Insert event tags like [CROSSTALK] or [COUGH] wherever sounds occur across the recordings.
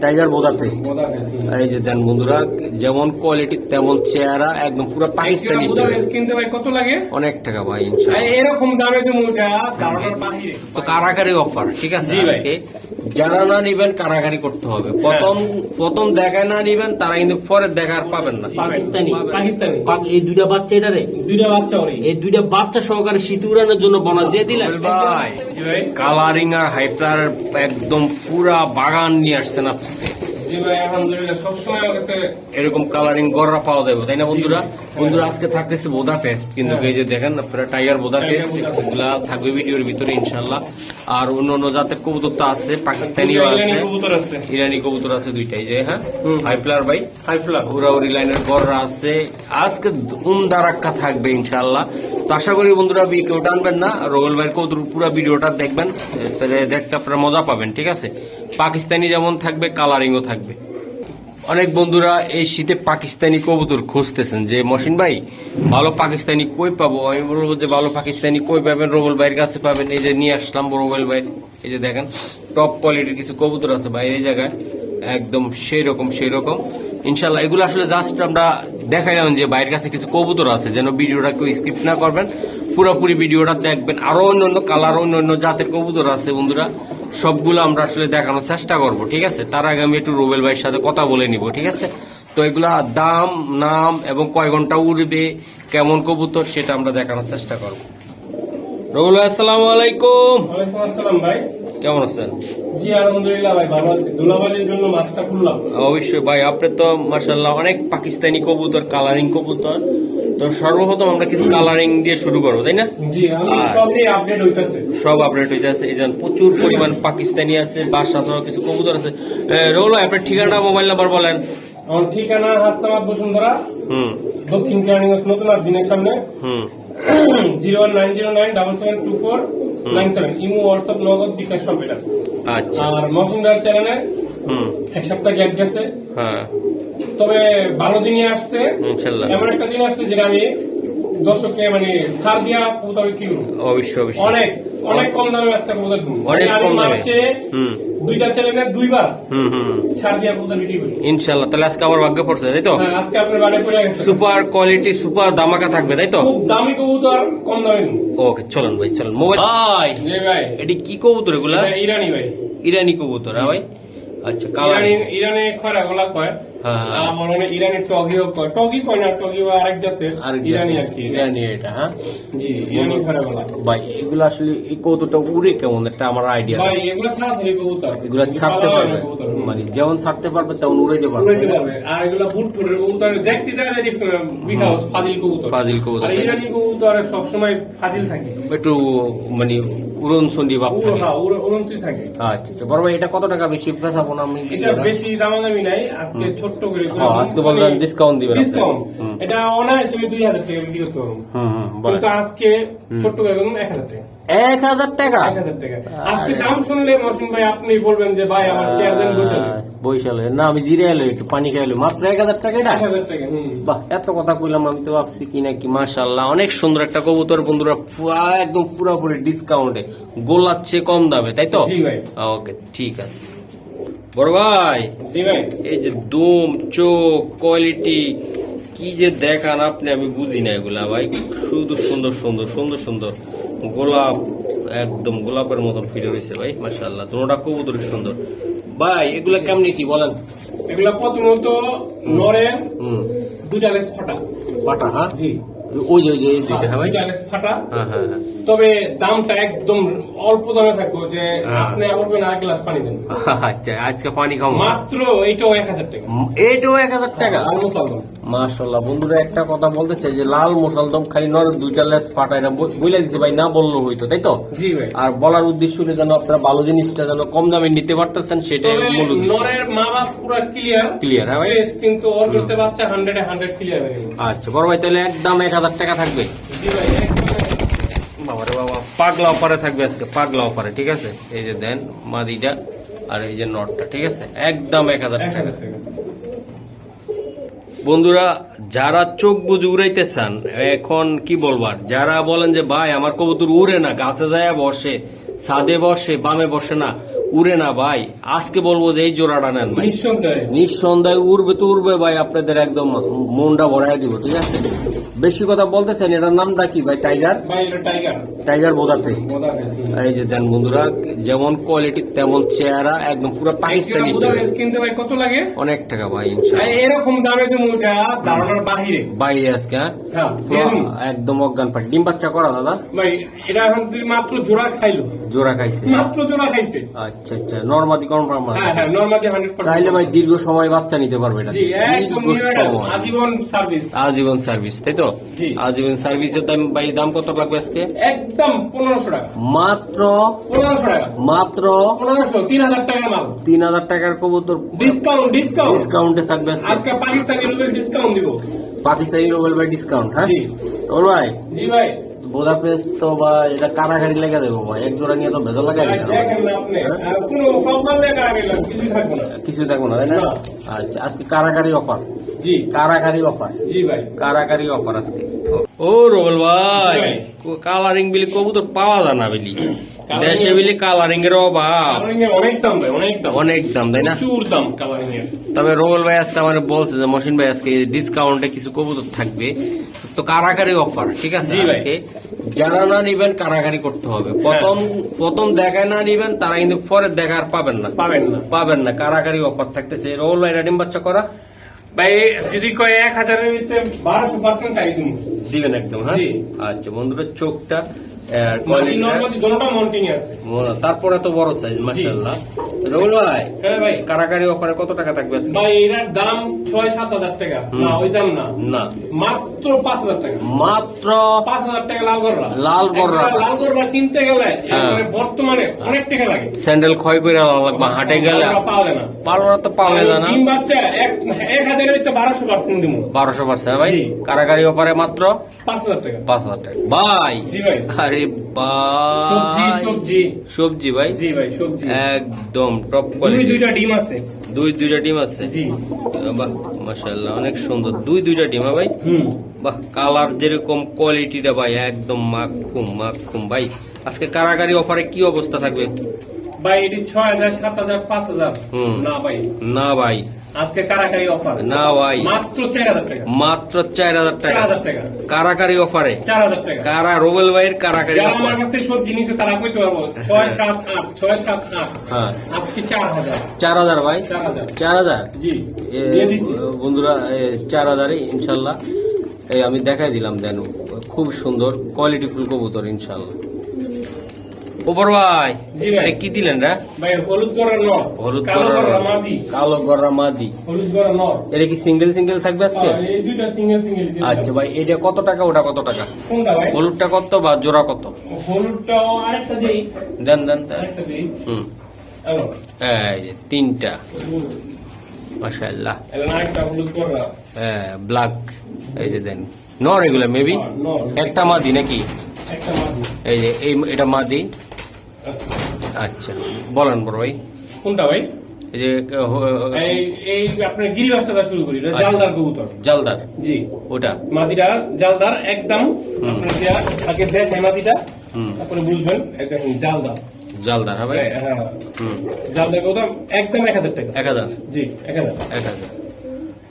Tiger Boda paste এই যে দেন বন্ধুরা যেমন কোয়ালিটি তেমন চেহারা একদম পুরো পাকিস্তানি কিনতে ভাই কত লাগে? অনেক টাকা ভাই ইনশাআল্লাহ। এরকম দামে বাহিরে তো কারাকারি অফার ঠিক আছে আজকে। যারা না নিবেন কারাগারি করতে হবে। প্রথম প্রথম দেখায় না নিবেন তারা কিন্তু পরে দেখা আর পাবেন না। পাকিস্তানি পাকিস্তানি। এই দুইটা বাচ্চা এটা রে? দুইটা বাচ্চা ওরে এই দুইটা বাচ্চা সহকারে শীত উড়ানোর জন্য বোনাস দিয়ে দিলেন? ভাই। কালারিং আর হাইপার একদম পুরা বাগান নিয়ে আসছেন আজকে জি ভাই আলহামদুলিল্লাহ সবসময় আমার কাছে এরকম কালারিং গররা পাওয়া যাবে তাই না বন্ধুরা? বন্ধুরা আজকে থাকতেছে বোদা ফেস্ট কিন্তু হ্যাঁ। এই যে দেখেন আপনারা টাইগার বোদা ফেস্ট এগুলা থাকবে ভিডিওর ভিতরে ইনশাল্লাহ আর অন্য অন্য জাতের কবুতর তো আছে পাকিস্তানিও আছে। ইরানি কবুতর আছে দুইটাই যে হ্যাঁ? হাইফ্লার ভাই? হাইফ্লার উড়াউড়ি লাইনের গররা আছে। আজকে উমদারাক্কা থাকবে ইনশাল্লাহ তো আশা করি বন্ধুরা কেউ টানবেন না। রোগল ভাইয়ের কবুতর পুরো ভিডিওটা দেখবেন তাহলে দেখতে আপনারা মজা পাবেন ঠিক আছে? পাকিস্তানি যেমন থাকবে কালারিংও থাকবে। অনেক বন্ধুরা এই শীতে পাকিস্তানি কবুতর খুঁজতেছেন যে মসিন ভাই, ভালো পাকিস্তানি কই পাবো? আমি বলব যে, ভালো পাকিস্তানি কই পাবেন? রোবল ভাইয়ের কাছে পাবেন। এই যে নিয়ে আসলাম রোবল ভাই। এই যে দেখেন টপ কোয়ালিটির কিছু কবুতর আছে ভাই, এই জায়গায়। একদম সেই রকম সেই রকম ইনশাল্লাহ এগুলো আসলে জাস্ট আমরা দেখাইলাম যে বাইরের কাছে কিছু কবুতর আছে, যেন ভিডিওটা কেউ স্কিপ না করবেন। পুরোপুরি ভিডিওটা দেখবেন। আরও অন্য অন্য কালার অন্য অন্য জাতের কবুতর আছে বন্ধুরা। সবগুলো আমরা আসলে দেখানোর চেষ্টা করব, ঠিক আছে? তার আগে আমি একটু রুবেল ভাইয়ের সাথে কথা বলে নিব, ঠিক আছে? তো এগুলা দাম, নাম এবং কয় ঘণ্টা উড়বে, কেমন কবুতর সেটা আমরা দেখানোর চেষ্টা করব। রুবেল ভাই আসসালামু আলাইকুম। ওয়ালাইকুম আসসালাম ভাই। কেমন আছেন? জি আলহামদুলিল্লাহ ভাই ভালো আছি। দুলাবালির জন্য মাছটা খুললাম। অবশ্যই ভাই আপনি তো মাসাল্লাহ অনেক পাকিস্তানি কবুতর কালারিং কবুতর। তো সর্বপ্রথম আমরা কিছু কালারিং দিয়ে শুরু করব তাই না? জি সব আপডেট হইতাছে। সব আপডেট হয়ে যাচ্ছে এই যেমন প্রচুর পরিমাণ পাকিস্তানি আছে বাসা ছাড়াও কিছু কবুতর আছে। রোল আপনার ঠিকানা মোবাইল নাম্বার বলেন। আমার ঠিকানা হাসনাবাদ বসুন্ধরা। হুম। দক্ষিণ কেরানীগঞ্জ নতুন আর দিনের সামনে। হুম। Zero one nine zero nine double seven two four nine seven. Imo WhatsApp Nagad bKash সব এটা। আচ্ছা। আর মৌসুমদার চ্যানেলে হুম। এক সপ্তাহ গ্যাপ গেছে। হ্যাঁ। তবে ভালো দিনই আসছে। এমন একটা দিন আসছে যেটা আমি দর্শককে মানে সার দিয়া কবুতর কি অবশ্যই অবশ্যই। অনেক। অনেক কম দামে কবুতর অনেক কম দামে। হুম। দুইটা চ্যানেলে দুইবার হুম হুম ছাড় দিয়া কবুতর বিক্রি করি। ইনশাল্লাহ তাহলে আজকে আমার ভাগ্য পড়ছে তাই তো? হ্যাঁ, আজকে আপনার বাড়ি পড়ে গেছে। সুপার কোয়ালিটি সুপার দামাকা থাকবে তাই তো? খুব দামি কবুতর কম দামে ওকে চলুন ভাই চলুন। মোবাইল ভাই জি ভাই। এটি কি কবুতর এগুলা? ইরানি ভাই। ইরানি কবুতর হ্যাঁ ভাই? আচ্ছা কালার ইরানি ইরানি খয়রা গলা কয়। আমার মনে ইরানি টগিও কয় টগি কয় না টগি বা আরেক জাতের ইরানি আর কি। ইরানি এটা হ্যাঁ। জি ইরানি খয়রা ভাই এগুলো আসলে এই কবুতরটা উড়ে কেমন একটা আমার আইডিয়া ভাই এগুলো ছাড়া আছে কবুতর। এগুলো ছাড়তে পারবে। না কবুতর হুম। মানে যেমন ছাড়তে পারবে তেমন উড়াইতে পারবে। উড়াইতে পারবে। আর এগুলা বুটপুরের কবুতর দেখতে দেখা যায় যে ফাজিল কবুতর। ফাজিল কবুতর, আর ইরানি কবুতর সবসময় ফাজিল থাকে। একটু মানে উড়ন সন্ডি ভাব থাকে। হ্যাঁ, উড়ন্তি থাকে। আচ্ছা আচ্ছা। বড় ভাই এটা কত টাকা বেশি বেচাবো না আমি এটা বেশি দামাদামি নাই আজকে ছোট্ট করে হ্যাঁ, আজকে বললেন discount দিবেন ডিসকাউন্ট এটা অনায়াসে আমি দুই হাজার টাকা বিক্রি করতে হুম হুম কিন্তু আজকে ছোট্ট করে বলুন এক হাজার টাকা। এক হাজার টাকা? আজকে দাম শুনলে ভাই আপনি বলবেন যে ভাই আমার চেয়ার দেন বৈশালে না আমি জিরে এলো একটু পানি খাইলো মাত্র এক হাজার টাকা এটা? বাহ এত কথা কইলাম আমি তো ভাবছি কি নাকি মাশাল্লাহ অনেক সুন্দর একটা কবুতর বন্ধুরা পুরা একদম পুরোপুরি ডিসকাউন্টে গোলাচ্ছে কম দামে তাই তো? ওকে ঠিক আছে। বড় ভাই এই যে দুম চোখ কোয়ালিটি কি যে দেখান আপনি আমি বুঝি না এগুলা ভাই। শুধু সুন্দর সুন্দর সুন্দর সুন্দর। গোলাপ একদম গোলাপের মতন ফিরে রয়েছে ভাই মাশাল্লাহ দুটা কবুতর সুন্দর। ভাই এগুলা কেমনি কি বলেন? এগুলা প্রথমত নরের হুম। দুইটা লেস ফাটা। পাটা হ্যাঁ? জি। ওই যে ওই দুইটা হ্যাঁ ভাই? ফাটা। হ্যাঁ হ্যাঁ হ্যাঁ। তবে দামটা একদম অল্প দামে থাকব যে। আপনি আর গ্লাস পানি দেন। [LAUGHS] আচ্ছা আজকে পানি খাও মাত্র এইটাও এক হাজার টাকা। এইটাও এক হাজার টাকা? মাশাল্লাহ বন্ধুরা একটা কথা বলতে চাই যে লাল মুসালদম খালি নর দুইটা লেস পাটায় না বইলা দিছে ভাই না বলল হইতো তাই তো? জি ভাই। আর বলার উদ্দেশ্য হলো যেন আপনারা ভালো জিনিসটা যেন কম দামে নিতে পারতেছেন সেটাই মূল উদ্দেশ্য। নরের মা বাপ পুরো ক্লিয়ার ক্লিয়ার হ্যাঁ ভাই? কিন্তু ওর করতে বাচ্চা হান্ড্রেডে হান্ড্রেড ক্লিয়ার হয়ে আচ্ছা বড় ভাই তাহলে একদম এক হাজার টাকা থাকবে। বাবারে বাবা পাগলা অফারে থাকবে আজকে পাগলা অফারে ঠিক আছে? এই যে দেন মাদিটা আর এই যে নটটা ঠিক আছে? একদম এক হাজার এক টাকা। হাজার টাকা বন্ধুরা যারা চোখ বুঝে উড়াইতে চান এখন কি বলবার যারা বলেন যে ভাই আমার কবুতর উড়ে না গাছে যায় বসে ছাদে বসে বামে বসে না উড়ে না ভাই আজকে বলব যে এই জোড়াটা নেন ভাই। নিঃসন্দেহে। নিঃসন্দেহে উড়বে তো উড়বে ভাই আপনাদের একদম মনটা ভরাই দিব ঠিক আছে? বেশি কথা বলতেছেন এটার নামটা কি ভাই? টাইগার টাইগার বোদার টেস্ট বোদা ফেস এই যে দেন বন্ধুরা যেমন কোয়ালিটি তেমন চেহারা একদম পুরো পাকিস্তানি কিনতে ভাই কত লাগে? অনেক টাকা ভাই এরকম দামে ধারণার বাহিরে। বাইরে আজকে হ্যাঁ? হ্যাঁ। একদম অজ্ঞান পাটি ডিম বাচ্চা করা দাদা? ভাই এটা এখন মাত্র জোড়া খাইলো। জোড়া খাইছে। মাত্র জোড়া খাইছে। আচ্ছা আচ্ছা নর্মাদি কনফার্ম হ্যাঁ হ্যাঁ নর্মালি হান্ড্রেড তাইলে ভাই দীর্ঘ সময় বাচ্চা নিতে পারবে এটা জি একদম আজীবন সার্ভিস আজীবন সার্ভিস তাই তো? জি। আজীবন সার্ভিসের দাম ভাই দাম কত লাগবে আজকে? একদম পনেরোশো টাকা। মাত্র পনেরোশো টাকা। মাত্র পনেরোশো তিন হাজার টাকার মাল। তিন হাজার টাকার কবুতর। ডিসকাউন্ট ডিসকাউন্ট ডিসকাউন্টে থাকবে আজকে। পাকিস্তানি রুবেল ডিসকাউন্ট দিব। পাকিস্তানি রোবেল ভাই ডিসকাউন্ট হ্যাঁ? জি। ওর ভাই জি ভাই। বোদাপেস্ট তো বা এটা কারাগারি লেগে দেবো ভাই। এক জোড়া নিয়ে তো ভেজা লাগাই ভাই, দেখেন না আপনি আর কোনো সব মাল লেখা গেলাম কিছুই থাকব না। কিছু তাই না। আচ্ছা আজকে কারাগারি অফার। জি। কারাগারি অফার। জি ভাই। কারাগারি অফার আজকে। ও রোবেল ভাই। কালারিং বিলি কবুতর পাওয়া যায় না বিলি। দেশে বিলি কালারিং এর অভাব অনেক দাম ভাই অনেক দাম। অনেক দাম তাই না? প্রচুর দাম কালারিং এর। তবে ভাই আজকে আমার বলছে যে মসিন ভাই আজকে ডিসকাউন্টে কিছু কবুতর থাকবে। তো অফার ঠিক আছে? আজকে যারা না নিবেন করতে হবে। প্রথম প্রথম দেখায় না নিবেন তারা কিন্তু পরে দেখা আর পাবেন না। পাবেন না। পাবেন না। কারাগারি অফার থাকতেছে। রোল ভাই ডিম বাচ্চা করা? ভাই যদি কয় এক হাজারের ভিতরে বারোশো পার্সেন্ট দিবেন একদম হ্যাঁ? আচ্ছা বন্ধুরা চোখটা আর মানে মোনা, তারপরে তো বড় সাইজ মাশাআল্লাহ। রোল ভাই হ্যাঁ ভাই। কারাগারি অফারে কত টাকা থাকবে আজকে? ভাই এটার দাম ছয় সাত হাজার টাকা। না ওই দাম না। না। মাত্র পাঁচ হাজার টাকা। মাত্র পাঁচ হাজার টাকা লাল গররা। লাল গররা। লাল গররা কিনতে গেলে হ্যাঁ। বর্তমানে অনেক টাকা লাগে। স্যান্ডেল ক্ষয় করে লাগবে হাটে গেলে। পাওয়া যায় না। পারব তো পাওয়া যায় না। ডিম বাচ্চা এক এক হাজারের ভিতরে বারোশো পার্সেন্ট দিব। বারোশো পার্সেন্ট ভাই। জি। কারাগারি অফারে মাত্র পাঁচ হাজার টাকা। পাঁচ হাজার টাকা। ভাই। জি ভাই। আরে সবজি সবজি। সবজি ভাই? জি ভাই সবজি। একদম টপ দুই দুইটা ডিম আছে। দুই দুইটা ডিম আছে? জি। বাহ মাশাআল্লাহ অনেক সুন্দর। দুই দুইটা ডিম হ্যাঁ ভাই? হুম। বাহ কালার যেরকম কোয়ালিটিটা ভাই একদম মাখুম মাখুম। ভাই আজকে কারাগারি অফারে কি অবস্থা থাকবে? ভাই এটি ছয় হাজার সাত হাজার পাঁচ হাজার। না ভাই। না ভাই। আজকে কারাকারি অফার। না ভাই। মাত্র টাকা। মাত্র টাকা। টাকা। অফারে। টাকা। কারা রোবেল ভাইয়ের অফার। আমার কাছ থেকে তারা কইতে পারব হ্যাঁ। আজকে জি। দিয়ে দিছি। বন্ধুরা এ, চার হাজারে ইনশাল্লাহ। এই আমি দেখাই দিলাম দেন। খুব সুন্দর কোয়ালিটি ফুল কবুতর ইনশাল্লাহ। ওপর ভাই এটা কি দিলেন রা? ভাই হলুদ নর হলুদ কালো গড়া মাদি। কালো গররা মাদি। হলুদ নর এটা কি সিঙ্গেল সিঙ্গেল থাকবে আজকে? হ্যাঁ, এই দুইটা সিঙ্গেল সিঙ্গেল আচ্ছা ভাই এটা কত টাকা ওটা কত টাকা? কোনটা ভাই? হলুদটা কত বা জোড়া কত? হলুদটাও আরেকটা দেই। দেন দেন। আরেকটা দেই। হুম। এই যে তিনটা। মাশাআল্লাহ। আরেকটা হলুদ গড়া। হ্যাঁ ব্ল্যাক এই যে দেন। নর এগুলো মেবি হ্যাঁ, একটা মাদি নাকি? একটা মাদি। এই যে এই এটা মাদি। আচ্ছা। বলেন বড় ভাই। কোনটা ভাই? এই যে এই আপনার গিরিবাসটা শুরু করি আচ্ছা। জালদার কবুতর। জালদার? জি। ওটা? মাদিটা জালদার একদম। আগে দেখেন মাদিটা তারপরে বুঝবেন এটা জালদার। জালদার হ্যাঁ ভাই? হ্যাঁ হুম। জালদার কবুতর একদম এক হাজার টাকা। এক হাজার? জি এক হাজার। এক হাজার।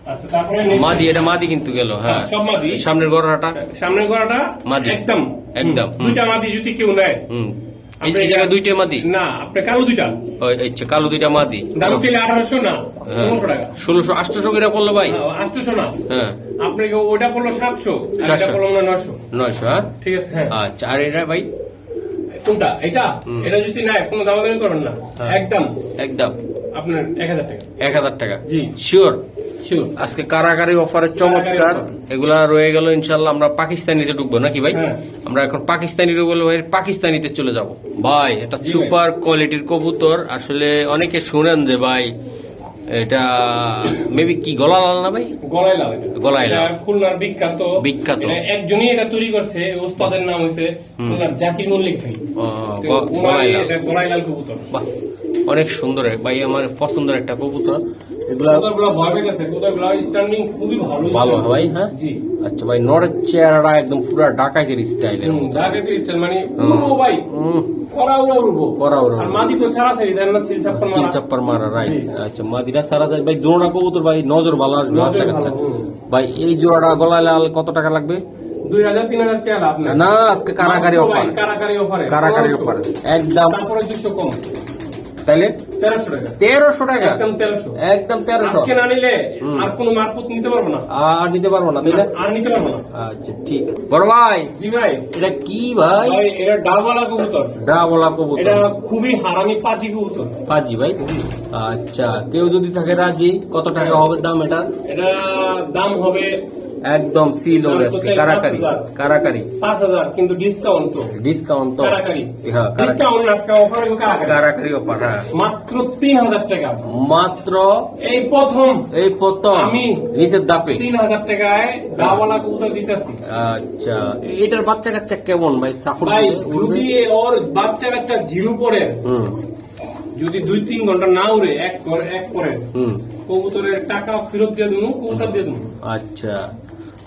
আচ্ছা মাদি এটা মাদি কিন্তু গেল হ্যাঁ। সব মাদি। সামনের গড়াটা? সামনের গড়াটা মাদি। একদম। একদম। দুইটা মাদি যদি কেউ নেয়। হুম। আপনি এই জায়গায় দুইটা মাদি? না আপনি কালো দুইটা। কালো দুইটা মাদি। দাম ছিল না হ্যাঁ। ষোলোশো টাকা। ষোলোশো আটশোশো করে পড়ল ভাই। আটশোশো না। হ্যাঁ। আপনাকে ওইটা পড়ল সাতশো আর এটা 700 পড়ল মনে হয় নশো নয়শো হ্যাঁ? ঠিক আছে হ্যাঁ। আচ্ছা আর এটা ভাই? কোনটা? এটা? এটা যদি নেয় কোনো দামাদামি করবেন না। হ্যাঁ। একদম। একদম। আপনার এক হাজার টাকা। এক হাজার টাকা। জি। শিওর আজকে কারাগারি অফারের চমৎকার। এগুলা রয়ে গেল ইনশাল্লাহ আমরা পাকিস্তানিতে ঢুকবো নাকি ভাই? হ্যাঁ। আমরা এখন পাকিস্তানি রুবেল ভাইয়ের পাকিস্তানিতে চলে যাব। ভাই এটা সুপার কোয়ালিটির কবুতর। আসলে অনেকে শুনেন যে ভাই এটা মেবি কি গলা লাল না ভাই? গলায় লাল গলায় লাল। খুলনার বিখ্যাত। বিখ্যাত। একজনই এটা তৈরি করছে ওস্তাদের নাম হইছে খুলনার জাকির মল্লিক ভাই। গলায় লাল কবুতর। অনেক সুন্দর ভাই আমার পছন্দের একটা কবুতর। এগুলা কবুতরগুলো ভয় পেতেছে। কবুতরগুলো স্ট্যান্ডিং খুবই ভালো। ভালো ভাই হ্যাঁ? জি। আচ্ছা ভাই নরের চেহারাটা একদম পুরো ডাকাইতের স্টাইলের হুম, ডাকাতি স্টাইল মানে উড়বো ভাই। করা উড়া উড়বো। করা উড়া আর মাদি তো ছাড়া ছাড়ি দেন না সিল মারা। চাপ্পার মারা রাইট আচ্ছা মাদিরা সারা যায়। ভাই দোনোটা কবুতর ভাই নজর ভালো আসবে। আচ্ছা আচ্ছা। ভাই এই জোড়াটা গলায় লাল কত টাকা লাগবে? দুই হাজার তিন হাজার না আজকে কারাকারি অফার কারাকারি অফারে কারাকারি অফার একদম। তারপরে দুশো কম। তাইলে তেরোশো টাকা। তেরোশো টাকা? একদম তেরোশো। একদম তেরোশো। না নিলে আর কোনো মারপুত নিতে পারব না। আর নিতে পারব না আর নিতে পারব না। আচ্ছা ঠিক আছে। বড় ভাই জি ভাই। এটা কি ভাই? এটা ডাবলা কবুতর। ডা বলা এটা খুবই হারামি পাঁচি কবুতর। পাজি ভাই আচ্ছা কেউ যদি থাকে রাজি কত টাকা হবে দাম এটা? এটা দাম হবে একদম হবে দাম আজকে কারাকারি। কারাকারি। পাঁচ হাজার কিন্তু ডিসকাউন্ট তো। ডিসকাউন্ট তো। কারাকারি। হ্যাঁ ডিসকাউন্ট আজকে অফার কারাকারি। কারাকারি অফার হ্যাঁ। মাত্র টাকা। মাত্র এই প্রথম। এই প্রথম। আমি নিচের দাপে। তিন হাজার টাকায় ডাবলা কবুতর দিতেছি। আচ্ছা এটার বাচ্চা কাচ্চা কেমন ভাই? চাকর ভাই যদি ওর বাচ্চা কাচ্চা জিরু হুম। যদি দুই তিন ঘণ্টা না উড়ে এক করে এক করে কবুতরের টাকা ফেরত দিয়ে দেবো কবুতর দিয়ে দেবো। আচ্ছা।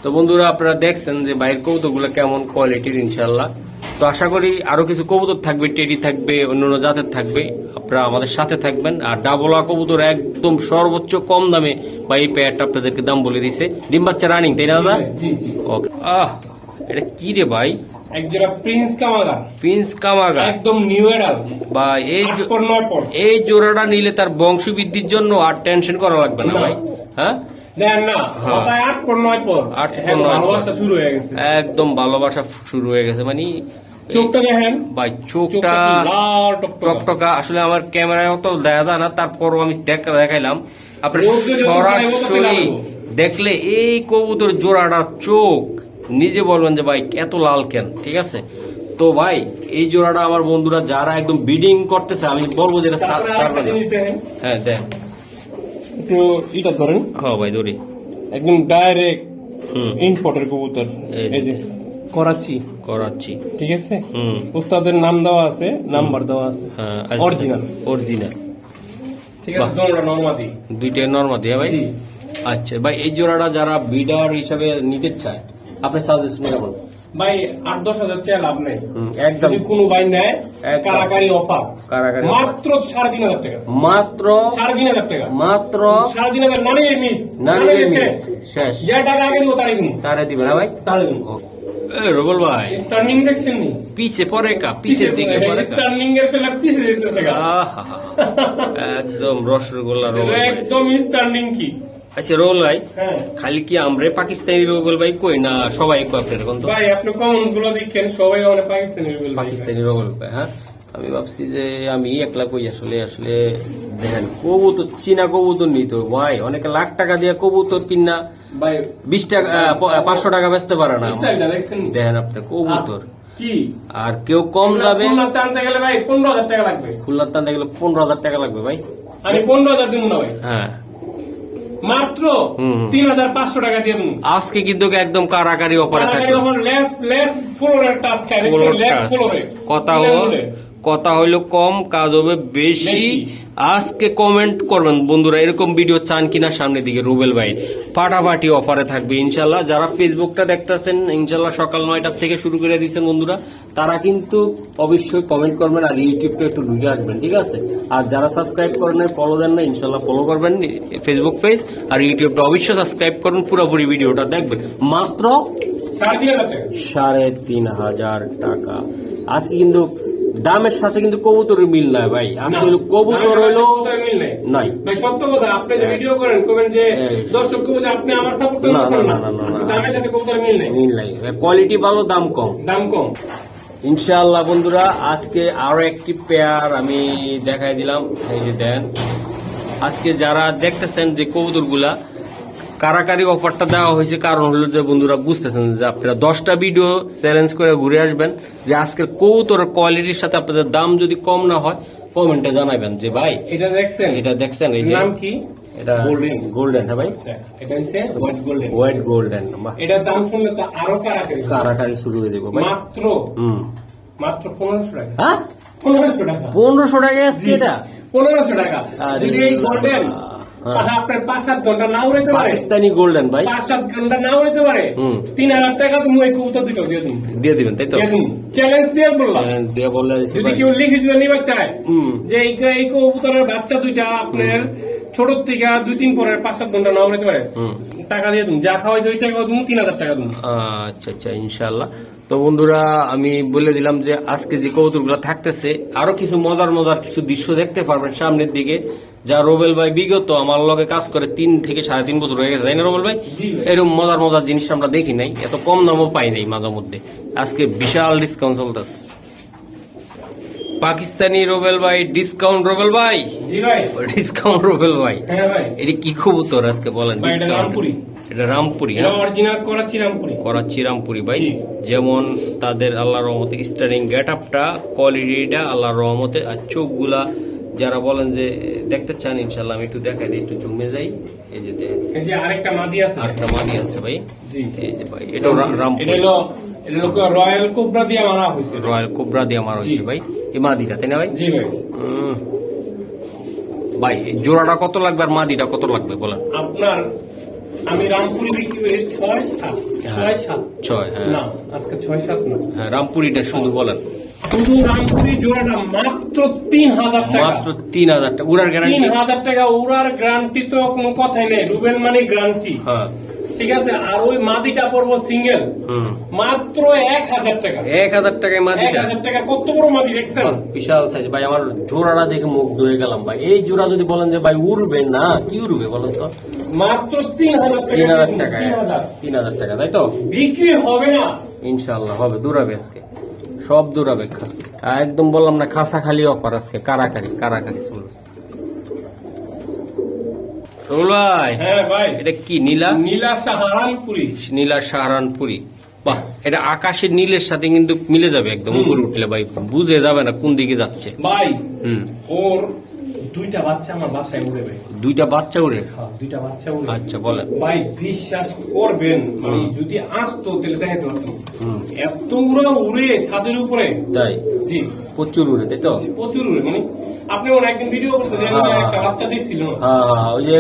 তো বন্ধুরা আপনারা দেখছেন যে বাইরের কবুতরগুলো কেমন কোয়ালিটির ইনশাল্লাহ তো আশা করি আরও কিছু কবুতর থাকবে টেডি থাকবে অন্যান্য জাতের থাকবে। আপনারা আমাদের সাথে থাকবেন। আর ডাবলা কবুতর একদম সর্বোচ্চ কম দামে বা এই পেয়ারটা আপনাদেরকে দাম বলে দিছে। ডিম বাচ্চা রানিং তাই না দাদা? ওকে আহ এটা কি রে ভাই? এক প্রিন্স কামাগা প্রিন্স কামাগা একদম নিউ এডাল বা এই জোড়াটা নিলে তার বংশ বৃদ্ধির জন্য আর টেনশন করা লাগবে না। ভাই। হ্যাঁ? হ্যাঁ। হয়ে একদম ভালোবাসা শুরু হয়ে গেছে মানে চোখটা দেখেন। ভাই চোখটা চোখটা কি লাল টকটকা। টকটকা। আসলে আমার ক্যামেরায় তো দেখা যায় না তারপরও আমি দেখাইলাম। আপনার সরাসরি দেখলে এই কবুতর জোড়াটা চোখ। নিজে বলবেন যে ভাই এত লাল কেন? ঠিক আছে? তো ভাই এই জোড়াটা আমার বন্ধুরা যারা একদম বিডিং করতেছে আমি বলব যেটা হ্যাঁ দেন। একটু এটা ধরেন। হ্যাঁ ভাই ধরি। একদম ডাইরেক্ট হুম। ইম্পোর্টের কবুতর। এই যে করাচি। করাচ্ছি ঠিক আছে? হুম। উস্তাদের নাম দেওয়া আছে নাম্বার দেওয়া আছে। হ্যাঁ Original। অরিজিনাল ঠিক আছে দোনোটা নর্মাদি। দুইটাই নর্মাল দিয়ে ভাই? আচ্ছা ভাই এই জোড়াটা যারা বিডার হিসাবে নিতে চায় আপনি সাজেশন কেমন ভাই আট দশ হাজার চেয়ে লাভ নেই। একদম। কোনো ভাই নেয় কারাকারি অফার। কারাকারি মাত্র সাড়ে তিন হাজার টাকা। মাত্র সাড়ে তিন হাজার টাকা। মাত্র সাড়ে তিন হাজার নানি মিস নানি। শেষ। শেষ। যে টাকা আগে দিব তারই দিব তারে দিবে না ভাই? তারই দিব এ রবল ভাই। স্টার্নিং দেখছেন নি? পিছে পরে কা পিছের দিকে পরে কা স্টার্নিং এর সেলা পিছে যেতেছে গা। একদম রসগোল্লা রোল একদম স্টার্নিং কি? আচ্ছা রোল ভাই হ্যাঁ। খালি কি আমরে পাকিস্তানি রোল ভাই কই না সবাই আপনার এখন তো। ভাই আপনি কমনগুলো দেখেন সবাই অনেক পাকিস্তানি বলবে। পাকিস্তানি রোল কয় হ্যাঁ? আমি ভাবছি যে আমি একলা কই আসলে আসলে দেখেন কবুতর চীনা কবুতর নিত ভাই অনেকে লাখ টাকা দিয়ে কবুতর কিনা ভাই বিশ টাকা পাঁচশো টাকা বেচতে পারে না। দেখেন আপনি কবুতর। কি? আর কেউ কম যাবে খুলনাতে আনতে গেলে ভাই পনেরো হাজার টাকা লাগবে। খুলনার টানতে গেলে পনেরো হাজার টাকা লাগবে ভাই। আমি পনেরো হাজার দিব না ভাই। হ্যাঁ। মাত্র। তিন হাজার পাঁচশো টাকা দিয়ে দেবো আজকে কিন্তু একদম কারাকারি। ফ্লোরে কথা হল কথা হইল কম কাজ হবে বেশি। আজকে কমেন্ট করবেন বন্ধুরা এরকম ভিডিও চান কিনা সামনের দিকে রুবেল ভাই। ফাটাফাটি অফারে থাকবে ইনশাল্লাহ। যারা ফেসবুকটা দেখতেছেন ইনশাল্লাহ সকাল নয়টার থেকে শুরু করে দিচ্ছেন বন্ধুরা তারা কিন্তু অবশ্যই কমেন্ট করবেন আর ইউটিউবটা একটু ঢুকে আসবেন ঠিক আছে? আর যারা সাবস্ক্রাইব করেন নাই ফলো দেন না ইনশাল্লাহ ফলো করবেন ফেসবুক পেজ আর ইউটিউবটা অবশ্যই সাবস্ক্রাইব করুন পুরোপুরি ভিডিওটা দেখবেন। মাত্র সাড়ে তিন হাজার টাকা। সাড়ে তিন হাজার টাকা। আজকে কিন্তু দামের সাথে কিন্তু কবুতরের মিল নাই ভাই। হলো কবুতর কবুতর মিল নেই। নাই। ভাই সত্য কথা আপনি যে ভিডিও করেন কবেন যে হ্যাঁ। দর্শক কবুতর আপনি আমার সাপোর্ট না, করছেন না, না। না। দামের সাথে কবুতর মিল নেই। মিল নাই। কোয়ালিটি ভালো দাম কম। দাম কম। ইনশাআল্লাহ বন্ধুরা আজকে আরও একটি পেয়ার আমি দেখাই দিলাম। এই যে দেন আজকে যারা দেখতেছেন যে কবুতরগুলা কারাকারি অফারটা দেওয়া হয়েছে কারণ হলো যে বন্ধুরা বুঝতেছেন যে আপনারা দশটা ভিডিও চ্যালেঞ্জ করে ঘুরে আসবেন যে আজকের কৌতর কোয়ালিটির সাথে আপনাদের দাম যদি কম না হয় কমেন্টে জানাবেন যে ভাই এটা দেখছেন? এটা দেখছেন এই যে নাম কি? এটা। গোল্ডেন হ্যাঁ ভাই? আচ্ছা, এটা হচ্ছে হোয়াইট গোল্ডেন হোয়াইট গোল্ডেন এটার দাম শুনলে তো আরও কারাকারি কারাকারি শুরু হয়ে যাব ভাই। মাত্র? হুম। মাত্র টাকা। হ্যাঁ? পনেরোশো টাকা। পনেরোশো টাকা আজকে এটা? পনেরোশো টাকা। যদি এই গোল্ডেন। আপনার পাঁচ সাত ঘণ্টা নাও হইতে পারে। পাকিস্তানি গোল্ডেন ভাই। পাঁচ সাত ঘণ্টা নাও হইতে পারে। তিন হাজার টাকা তুমি ওই কবুতর দিকেও দিয়ে দিন। দিয়ে দিবেন তাই তো? চ্যালেঞ্জ দিয়ে বললাম। দিয়ে বললে যদি কেউ লিখিত নিবে চায় যে এই কবুতরের বাচ্চা দুইটা আপনার ছোট থেকে দুই তিন পরে পাঁচ সাত ঘণ্টা নাও হইতে পারে। টাকা দিয়ে দিন। যা খাওয়াইছে ওই টাকা তিন হাজার টাকা দিন। আচ্ছা আচ্ছা ইনশাল্লাহ তো বন্ধুরা আমি বলে দিলাম যে আজকে যে কবুতরগুলো থাকতেছে আরও কিছু মজার মজার কিছু দৃশ্য দেখতে পারবেন সামনের দিকে যা রোবেল ভাই বিগত আমার লগে কাজ করে তিন থেকে সাড়ে তিন বছর হয়ে গেছে তাই না রোবেল ভাই? এরকম মজার মজার জিনিস আমরা দেখি নাই এত কম দামও পাই নাই মাঝে মধ্যে। আজকে বিশাল ডিসকাউন্ট চলতেছে। পাকিস্তানি রোবেল ভাই ডিসকাউন্ট রোবেল ভাই? ডিসকাউন্ট রোবেল ভাই। হ্যাঁ ভাই। এটা কি কবুতর আজকে বলেন ডিসকাউন্ট। এটা রামপুরি হ্যাঁ? অরিজিনাল করাচি রামপুরি। করাচ্ছি রামপুরি ভাই। যেমন তাদের আল্লাহর রহমতে স্টারিং গেট আপটা কোয়ালিটিটা আল্লাহর রহমতে আর চোখগুলা যারা বলেন যে দেখতে চান ইনশাল্লাহ আমি একটু দেখাই দিই একটু জমে যাই। এই যে এই যে আরেকটা মাদি আছে। আরেকটা মানি আছে ভাই। এই যে ভাই এটা রা- এটা রামপুরি হলো এটা হলো রয়্যাল কোবরা দিয়ে মারা হয়েছে। রয়্যাল কোবরা দিয়ে আমার হয়েছে ভাই। এই মাদিটা তাই না ভাই? জি ভাই। ভাই জোড়াটা কত লাগবে আর মাদিটা কত লাগবে বলেন? আপনার আমি রামপুরি বিক্রি করি। ছয় সাত। ছয় সাত। ছয় হ্যাঁ। না আজকে ছয় সাত না। হ্যাঁ রামপুরিটা শুধু বলেন। শুধু রামপুরি জোড়াটা মাত্র তিন হাজার টাকা। মাত্র তিন হাজার টাকা। উড়ার তিন হাজার টাকা উড়ার গ্যারান্টি তো কোনো কথাই নেই। রুবেল মানে গ্যারান্টি হ্যাঁ। ঠিক আছে? আর ওই মাদিটা পড়ব সিঙ্গেল মাত্র এক হাজার টাকা। এক হাজার টাকায় এক হাজার টাকা। কত বড় মাদি দেখছেন? বিশাল সাইজ ভাই আমার জোড়াটা দেখে মুগ্ধ গেলাম ভাই। এই জোড়া যদি বলেন যে ভাই উড়বে না কি উড়বে বলেন তো? মাত্র তিন হাজার টাকা। তিন হাজার টাকা। তিন হাজার। টাকা তাই তো? বিক্রি হবে না। ইনশাল্লাহ হবে। দূরাবে আজকে। সব দূরাবে একদম বললাম না খাসা খালি অফার আজকে। কারাকারি কারাকারি চলবে ভাই হ্যাঁ ভাই। এটা কি নীলা? নীলা সাহারানপুরি। নীলা সাহারানপুরি। বাহ এটা আকাশের নীলের সাথে কিন্তু মিলে যাবে একদম উপরে উঠলে ভাই। বুঝে যাবে না কোন দিকে যাচ্ছে। ভাই হুম। ওর দুইটা বাচ্চা আমার বাসায় উড়ে ভাই। দুইটা বাচ্চা উড়ে? হ্যাঁ, দুইটা বাচ্চা উড়ে। আচ্ছা বলেন। ভাই বিশ্বাস করবেন মানে যদি আসতো তাহলে দেখাতে পারতাম। এত উড়া উড়ে ছাদের উপরে। তাই? জি। প্রচুর উড়ে তাই তো? প্রচুর উড়ে মানে আপনি ওর একদিন ভিডিও করতে হ্যাঁ, একটা হ্যাঁ। বাচ্চা দেখছিল। হ্যাঁ হ্যাঁ ওই যে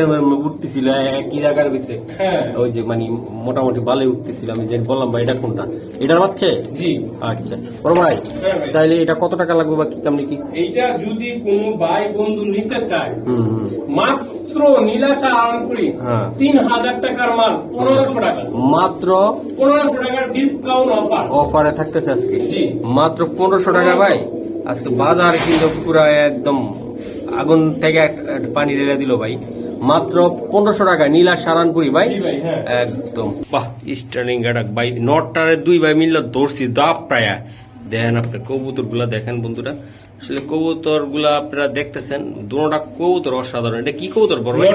উঠতেছিল একই জায়গার ভিতরে। হ্যাঁ। ওই যে মানে মোটামুটি ভালোই উঠতেছিল আমি যে বললাম ভাই এটা কোনটা? এটার বাচ্চা? জি। আচ্ছা। বড় ভাই হ্যাঁ। তাইলে এটা কত টাকা লাগবে বা কি কেমনি কি? এইটা যদি কোনো ভাই বন্ধু নিতে চায় মাত্র নীলাশা আরামপুরি হ্যাঁ। তিন হাজার টাকার মাল পনেরোশো টাকা। মাত্র? পনেরোশো টাকার ডিসকাউন্ট অফার অফারে থাকতেছে আজকে। জি। মাত্র পনেরোশো টাকা ভাই? আজকে বাজার কিন্তু পুরো একদম আগুন থেকে পানি ঢেলে দিল ভাই। মাত্র পনেরোশো টাকা নীলা সারানপুরি ভাই। হ্যাঁ। একদম। বাহ স্টার্নিং গাডাক ভাই। নটটারে দুই ভাই মিললে ধরছি দাপ প্রায় দেখেন আপনি কবুতরগুলা দেখেন বন্ধুরা। আসলে কবুতরগুলা আপনারা দেখতেছেন দুটা কবুতর অসাধারণ। এটা কি কবুতর বড় ভাই?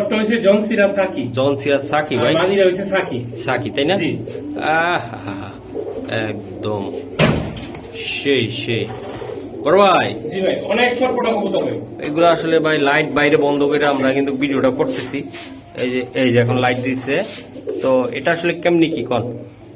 জনসিরা সাকি। ভাই। মাদিরা সাকি। সাকি তাই না? জি। আহা, একদম। সেই সেই। বড় ভাই। জি ভাই অনেক সরপটা কবুতর ভাই। এগুলো আসলে ভাই লাইট বাইরে বন্ধ করে আমরা কিন্তু ভিডিওটা করতেছি। এই যে এই যে এখন লাইট দিচ্ছে তো এটা আসলে কেমনি কি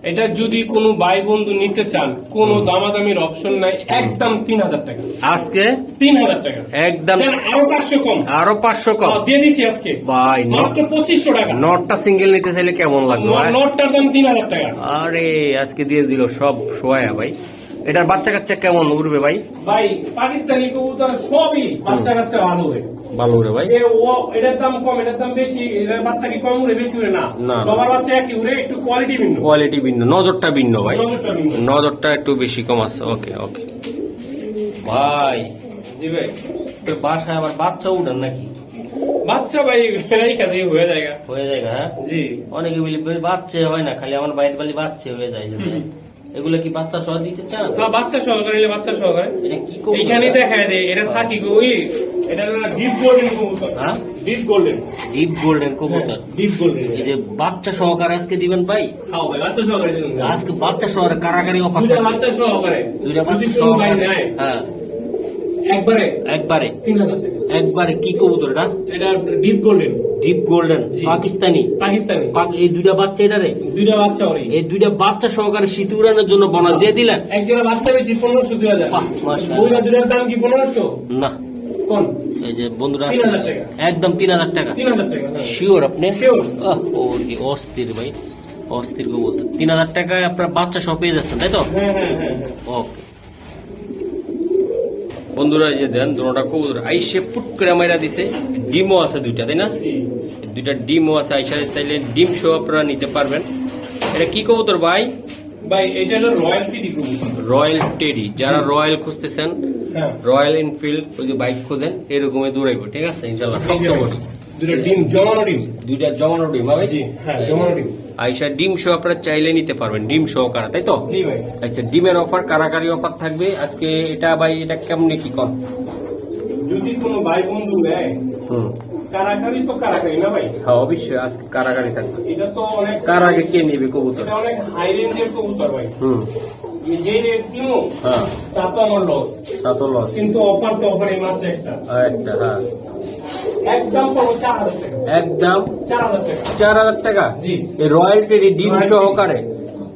এটা যদি কোনো ভাই বন্ধু নিতে চান কোনো দামাদামির অপশন নাই একদম তিন হাজার টাকা। আজকে? তিন হাজার টাকা। একদম। আরও পাঁচশো কম? আরও পাঁচশো কম? দিয়ে দিছি আজকে। ভাই মাত্র পঁচিশশো টাকা। নটটা সিঙ্গেল নিতে চাইলে কেমন লাগবে নটটার দাম তিন হাজার টাকা। আরে আজকে দিয়ে দিল সব সোয়া ভাই। এটার বাচ্চা কাচ্চা কেমন উড়বে ভাই? ভাই পাকিস্তানি কবুতর সবই বাচ্চা কাচ্চা ভালো হয় ভালো উড়ে ভাই? ও এটার দাম কম এটার দাম বেশি এটার বাচ্চা কি কম উড়ে বেশি উড়ে? না। না। সবার বাচ্চা একই উড়ে একটু কোয়ালিটি ভিন্ন। কোয়ালিটি ভিন্ন নজরটা ভিন্ন ভাই। নজরটা একটু বেশি কম আছে ওকে ওকে ভাই জি ভাই। তোর বাসায় আবার বাচ্চা উঠান নাকি? বাচ্চা ভাই কাজে হয়ে যায় হয়ে যায় হ্যাঁ? জি। অনেকে বলি "ভাই, বাচ্চা হয় না খালি আমার বাইরে বালি বাচ্চা হয়ে যায়। এগুলো কি বাচ্চা সহ দিতে চান? হ্যাঁ বাচ্চা সহকারে নিলে বাচ্চা সহকারে। এটা কি কবুতর? এখানে দেখায় দেয় এটা সাকি গো ওই এটা ডিপ গোল্ডেন কবুতর। হ্যাঁ? Deep golden. ডিপ গোল্ডেন কবুতর। Deep golden. এই যে বাচ্চা সহকারে আজকে দিবেন ভাই? খাও ভাই বাচ্চা সহকারে দিবেন আজকে বাচ্চা সহকারে কারাগারি অফার দুইটা বাচ্চা সহকারে। দুইটা বাচ্চা সহকারে। হ্যাঁ। একবারে? একবারে। তিন হাজার একবারে কি কবুতর এটা? এটা deep golden deep golden Pakistani? Pakistani. এই দুইটা বাচ্চা এটারে? দুইটা বাচ্চা ওরই। এই দুইটা বাচ্চা সহকারে শীত উড়ানোর জন্য বোনাস দিয়ে দিলেন? একজোড়া বাচ্চা বেশি পনেরোশো দুই হাজার। দুইটা দুইটার দাম কি পনেরোশো? না। কোন? এই যে বন্ধুরা তিন হাজার টাকা। একদম তিন হাজার টাকা। তিন হাজার টাকা হ্যাঁ। শিওর আপনি? অস্থির ভাই। অস্থির তিন হাজার টাকায় আপনার বাচ্চা সব পেয়ে যাচ্ছেন তাই তো? হ্যাঁ হ্যাঁ হ্যাঁ। ওকে বন্ধুরা যে দেন দুটা কবুতর আইসে পুট করে মাইরা দিছে। ডিমও আছে দুইটা তাই না? দুইটা ডিমও আছে আইসা চাইলে ডিম শো আপনারা নিতে পারবেন। এটা কি কবুতর ভাই? ভাই এটা হলো রয়্যাল টেডি যারা রয়্যাল খুঁজতেছেন হ্যাঁ। রয়্যাল এনফিল্ড ওই যে বাইক খোঁজেন এরকমই দৌড়াইবো ঠিক আছে? ইনশাল্লাহ শক্ত বডি। দুটো ডিম জমানো ডিম। দুইটা জমানো ডিম হবে জি হ্যাঁ জমানো ডিম। আইসা ডিম শো আপনারা চাইলে নিতে পারবেন। ডিম শো কারা তাই তো? আচ্ছা ডিমের অফার কারাকারি অফার থাকবে। আজকে এটা ভাই এটা কেমনে কি কম যদি কোনো ভাই বন্ধু নেয় হুম। কারাকারি তো কারাকারি না ভাই? হ্যাঁ অবশ্যই আজকে কারাকারি থাকবে। এটা তো অনেক কার আগে কে নেবে কবুতর? এটা অনেক হাই রেঞ্জের কবুতর ভাই। হুম। যে রেট হ্যাঁ। তা তো আমার লস তা তো লস কিন্তু অফার তো অফার এই মাসে একটা। একটা হ্যাঁ। একদম চার হাজার টাকা। জি। এই রয়্যাল টেডি ডিম সহকারে?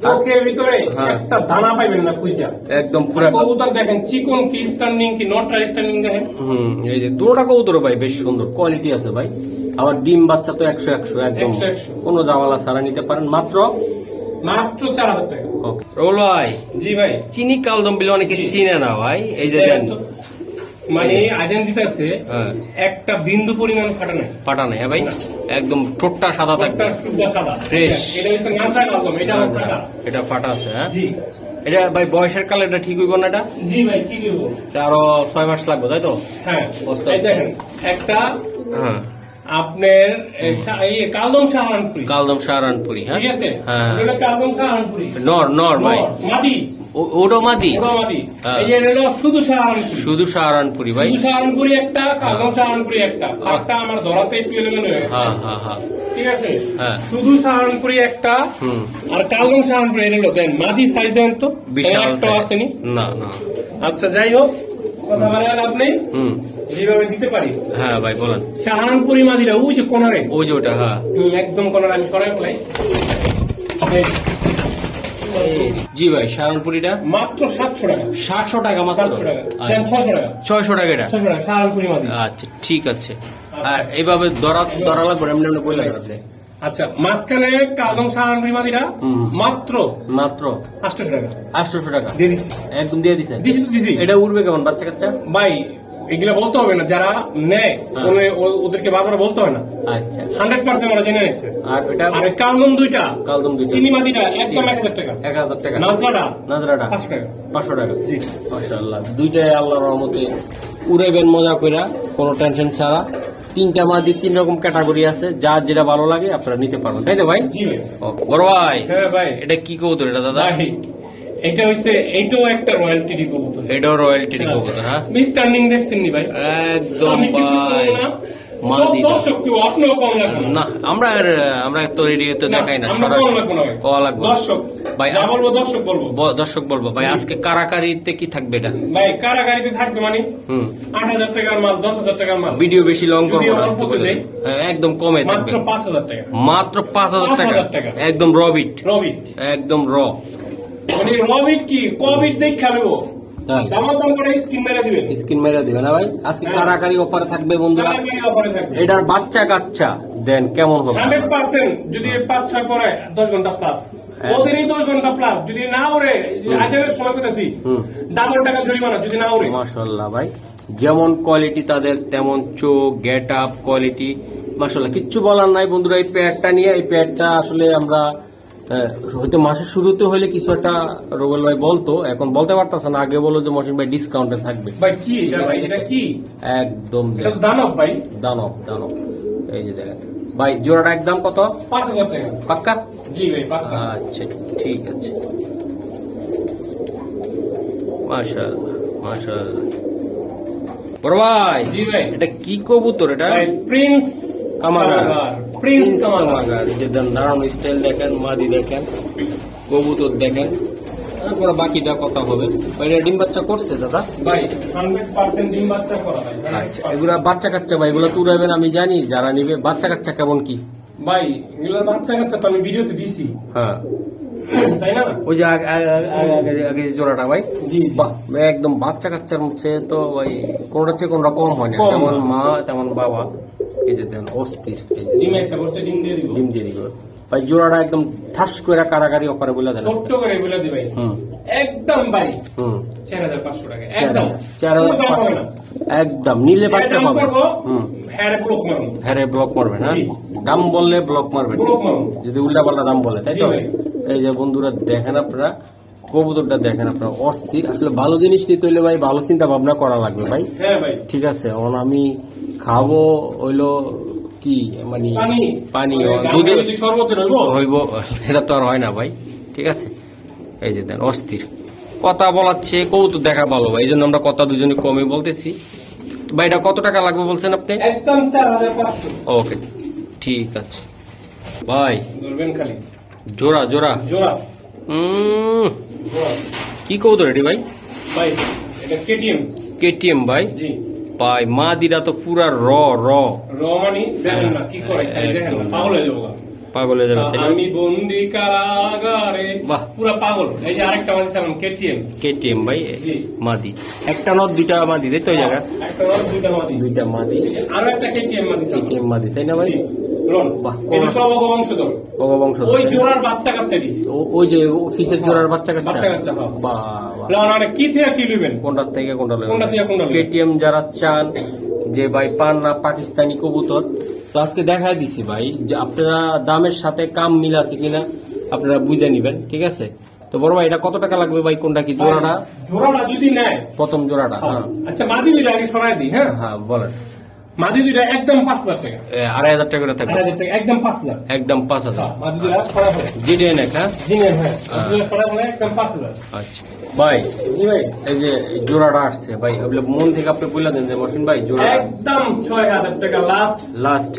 চোখের ভিতরে হ্যাঁ। একটা দানা পাইবেন না খুঁজা। একদম পুরো কবুতর দেখেন চিকন কি স্ট্যান্ডিং কি নট স্ট্যান্ডিং দেখেন। হুম এই যে দুটা কবুতর ভাই বেশ সুন্দর কোয়ালিটি আছে ভাই। আবার ডিম বাচ্চা তো একশো একশো একদম। 100 একশো। কোনো জামালা ছাড়া নিতে পারেন মাত্র? মাত্র চার হাজার টাকা। ওকে। রোল ভাই জি ভাই। চিনি কালদম বিলে অনেকে। চিনে না ভাই এই যে মানে আছে হ্যাঁ। একটা বিন্দু পরিমাণ ফাটা নাই। পাটা নেই হ্যাঁ ভাই? একদম ঠোঁটটা সাদা থাকবে। সাদা। Fresh. এটা হচ্ছে কালদম এটা ফাটা। এটা ফাটা আছে হ্যাঁ? জি। এটা ভাই বয়সের কালে এটা ঠিক হইব না এটা? জি ভাই কি করব এটা আরও ছয় মাস লাগবে তাই তো? হ্যাঁ এই দেখেন একটা হ্যাঁ। আপনার কালদম সাহারানপুরি। কালদম সাহারানপুরি হ্যাঁ? ঠিক আছে? হ্যাঁ। এটা কালদম সাহারানপুরি। নর নর ভাই। মাদি ও- ওটা মাদি ওরা মাদি হ্যাঁ। এই যে হলো শুধু সাহারানপুরি। শুধু সাহারানপুরি ভাই। শুধু সাহারানপুরি একটা কালদম সাহারানপুরি একটা। একটা আমার ধরাতে একটু এলোমেলো হয়ে হ্যাঁ হ্যাঁ হ্যাঁ। ঠিক আছে? হ্যাঁ। শুধু সাহারানপুরি একটা আর কালদম সাহারানপুরি এটা হলো দেন মাদি সাইজ দেন তো। বিশাল একটা আসেনি। না না। আচ্ছা যাই হোক কথা বলে আপনি হুম। যেভাবে দিতে পারি। হ্যাঁ ভাই বলেন। সাহারানপুরি মাদিরা ওই যে কোনারে। ওই যে ওটা হ্যাঁ। একদম কোনারে আমি সরাই ফেলাই। জি ভাই সাহারানপুরিটা মাত্র সাতশো টাকা। সাতশো টাকা মাত্র? টাকা। ছশো টাকা? ছয়শো টাকা এটা? ছশো টাকা সাহারানপুরি মাদি। আচ্ছা ঠিক আছে। আর এইভাবে দরা দরা লাগবে এমনি এমনি বলে লাগবে আচ্ছা মাঝখানে কালদম সাহারানপুরি মাদিরা মাত্র মাত্র? আটশোশো টাকা। আটশোশো টাকা? দিয়ে দিচ্ছি একদম দিয়ে দিছেন? দিছি তো দিছি। এটা উঠবে কেমন বাচ্চা কাচ্চা? ভাই এগুলা বলতে হবে না যারা নেয় হ্যাঁ। ওদেরকে বারবার বলতে হয় না। আচ্ছা। হান্ড্রেড পার্সেন্ট ওরা জেনে নিচ্ছে আর কালদম দুইটা। কালদম দুইটা। চিনি মাদিটা একদম এক হাজার টাকা। এক হাজার টাকা। নাজরাটা। নাজরাটা। পাঁচশো টাকা। পাঁচশো টাকা। জি। মাশাআল্লাহ। দুইটাই আল্লাহর রহমতে উড়াইবেন মজা কইরা। কোনো টেনশন ছাড়া। তিনটা মাদি তিন রকম ক্যাটাগরি আছে। যার যেটা ভালো লাগে আপনারা নিতে পারবেন। তাই তো ভাই? বড় ভাই। হ্যাঁ ভাই। এটা কি কবুতর? এটা দাদা? এটা হইছে এইটাও একটা রয়্যালটি এটাও রয়্যালটি হ্যাঁ? মিস্টার্নিং দেখছেন নি ভাই? একদম ভাই। না। দর্শক আমরা আমরা তো দেখাই না লাগবো ভাই, বলব দর্শক বলব। দর্শক বলব। ভাই আজকে কারাকারিতে কি থাকবে এটা? ভাই কারাগারিতে থাকবে মানে? হুম। আট হাজার টাকার মাল দশ হাজার টাকার মাল। ভিডিও বেশি লং করব না আজকে বলে দেই, দিই। হ্যাঁ, একদম কমে থাকবে। মাত্র পাঁচ হাজার টাকা। মাত্র পাঁচ হাজার 5,000 টাকা। টাকা। একদম রবিট রবিট একদম র মানে কি? কবিট দেখ খেলব। স্কিন মেরে দিবে না ভাই? আজকে হ্যাঁ। কারাকারি অফারে থাকবে বন্ধুরা। কারাগারি অফারে থাকবে। এটার বাচ্চা কাচ্চা। দেন কেমন হবে? হান্ড্রেড পার্সেন্ট যদি পাঁচ ছয় পরে দশ ঘণ্টা প্লাস হ্যাঁ। ওদেরই দশ ঘণ্টা প্লাস যদি না ওরে আজের সময় করতেছি ডাবল টাকা জরিমানা যদি না ওরে মাশাল্লাহ ভাই। যেমন কোয়ালিটি তাদের তেমন চোখ গেট আপ কোয়ালিটি মাশাল্লাহ কিচ্ছু বলার নাই বন্ধুরা এই প্যাডটা নিয়ে। এই প্যাডটা আসলে আমরা হয়তো মাসের শুরুতে হলে কিছু একটা রোবেল ভাই বলতো এখন বলতে পারতেছে না আগে বলো যে মসিন ভাই ডিসকাউন্টে থাকবে। ভাই কি ভাই? এটা কি? একদম দানব ভাই। দানব দানব। এই যে দেখেন। ভাই জোড়াটা একদম কত? পাঁচ হাজার টাকা। পাক্কা? জি ভাই পাক্কা। আচ্ছা ঠিক আছে। মাশাআল্লাহ মাশাআল্লাহ। বড় ভাই জি ভাই। এটা কি কবুতর এটা? প্রিন্স কামাগার প্রিন্স কামাগার যে দাঁড়ানো স্টাইল দেখেন মাদি দেখেন কবুতর দেখেন। তারপরে বাকিটা কথা হবে। ডিম বাচ্চা করছে দাদা? ভাই ডিম বাচ্চা করা আচ্ছা এগুলা বাচ্চা কাচ্চা ভাই এগুলো তুরাবেন আমি জানি যারা নিবে বাচ্চা কাচ্চা কেমন কি? ভাই বাচ্চা কাচ্চা তো আমি ভিডিওতে দিছি। হ্যাঁ। তাই না? ওই যে আগে আগে- আগে- আগে- আগে যে জোড়াটা ভাই? জি বাহ একদম বাচ্চা কাচ্চার মধ্যে তো ভাই কোনটা চেয়ে কোনটা কম হয় না। যেমন মা তেমন বাবা। এই যে দেন অস্থির ডিম দিয়ে দিব। ভাই জোড়াটা একদম ঠাস করে কারাগারি অফারে বলে দেন ছোট্ট করে বলে দি ভাই হুম। একদম ভাই। হুম। টাকা। একদম। একদম নিলে বাচ্চা পাবে। হুম। হ্যাঁ ব্লক মারুন হ্যাঁ রে, ব্লক মারবেন হ্যাঁ দাম বললে ব্লক মারবেন যদি উল্টা পাল্টা দাম বলে তাই তো? এই যে বন্ধুরা দেখেন আপনারা কবুতরটা দেখেন আপনারা অস্থির। আসলে ভালো জিনিস নিতে হইলে ভাই ভালো চিন্তা ভাবনা করা লাগবে ভাই। হ্যাঁ ঠিক আছে অন আমি খাব হইল কি মানে পানি। মানে দুধে গাঙ্গে যদি শরবতের হইব? এটা তো আর হয় না ভাই। ঠিক আছে? এই যে দেন অস্থির। কথা বলাচ্ছে কৌতুক দেখা ভালো ভাই এই জন্য আমরা কথা দুজনে কমে বলতেছি। ভাই এটা কত টাকা লাগবে বলছেন আপনি? একদম ওকে ঠিক আছে। ভাই। খালি। জোড়া জোড়া। জোড়া। কি কৌতুক রেডি ভাই? ভাই এটা কেটিএম। কেটিএম ভাই? জি। ভাই মা দিরা তো পুরা র র। রমানি দেখেন না কি করে? খালি দেখেন পাগল হয়ে যাব পাগল হয়ে যাবে আমি বন্দি কারাগারে। বাহ। পুরা পাগল। এই যে আরেকটা মানে সামনে কেটিএম। কেটিএম ভাই। মাদি একটা নট দুইটা মাদি তাই তো জায়গা? একটা রড দুইটা মাদি দুইটা মাদি আরও একটা কেটিএম মাদি কেটিএম মাদি তাই না ভাই? ওই জোড়ার বাচ্চা ওই যে অফিসের জোড়ার বাচ্চা কাচ্চা? কাচ্চা, হ্যাঁ। বাহ বাহ। লোন কি থেকে কি লইবেন? কোনটার থেকে কোনটা লইবেন? কোনটা থেকে কোনটা কেটিএম যারা চান যে ভাই পান না পাকিস্তানি কবুতর তো আজকে দেখাই দিছি ভাই যে আপনারা দামের সাথে কাম মিল আছে কিনা আপনারা বুঝে নিবেন ঠিক আছে? তো বড় ভাই এটা কত টাকা লাগবে ভাই কোনটা কি জোড়াটা? জোড়াটা যদি নেয়। প্রথম জোড়াটা হ্যাঁ। আচ্ছা মাদি দুইটা আগে সরাই দিই হ্যাঁ। হ্যাঁ বলেন। মাদি দুইটা একদম পাঁচ হাজার টাকা। আড়াই হাজার টাকা করে থাকবে। একদম পাঁচ হাজার। একদম পাঁচ হাজার। হ্যাঁ, মাদি দুইটা সরাই ফেলে জিডিএ নেক হ্যাঁ? জি হ্যাঁ। হ্যাঁ ফেলে একদম পাঁচ হাজার। আচ্ছা। ভাই ভাই। এই যে জোড়াটা আসছে ভাই মন থেকে আপনি বলে দেন যে মসিন ভাই জোড়া একদম ছয় হাজার টাকা লাস্ট লাস্ট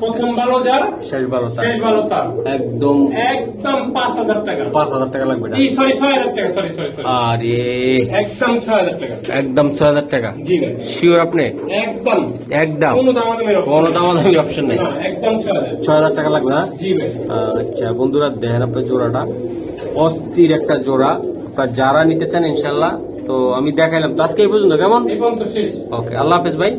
প্রথম ভালো যার? শেষ ভালো শেষ ভালো তার। একদম। একদম পাঁচ হাজার টাকা। পাঁচ হাজার টাকা লাগবে সরি ছয় হাজার টাকা সরি সরি আরে। একদম ছয় হাজার টাকা। একদম ছয় হাজার টাকা? জি ভাই। শিওর আপনি? একদম। একদম। কোনো দামাদামি কোনো। দামাদামি অপশন নেই? একদম ছয় হাজার। টাকা লাগবে না? জি ভাই। আচ্ছা বন্ধুরা দেখেন আপনার জোড়াটা। অস্থির একটা জোড়া। আপনার যারা নিতে চান ইনশাল্লাহ তো আমি দেখাইলাম। তো আজকে এই পর্যন্ত কেমন? ওকে আল্লাহ হাফেজ ভাই।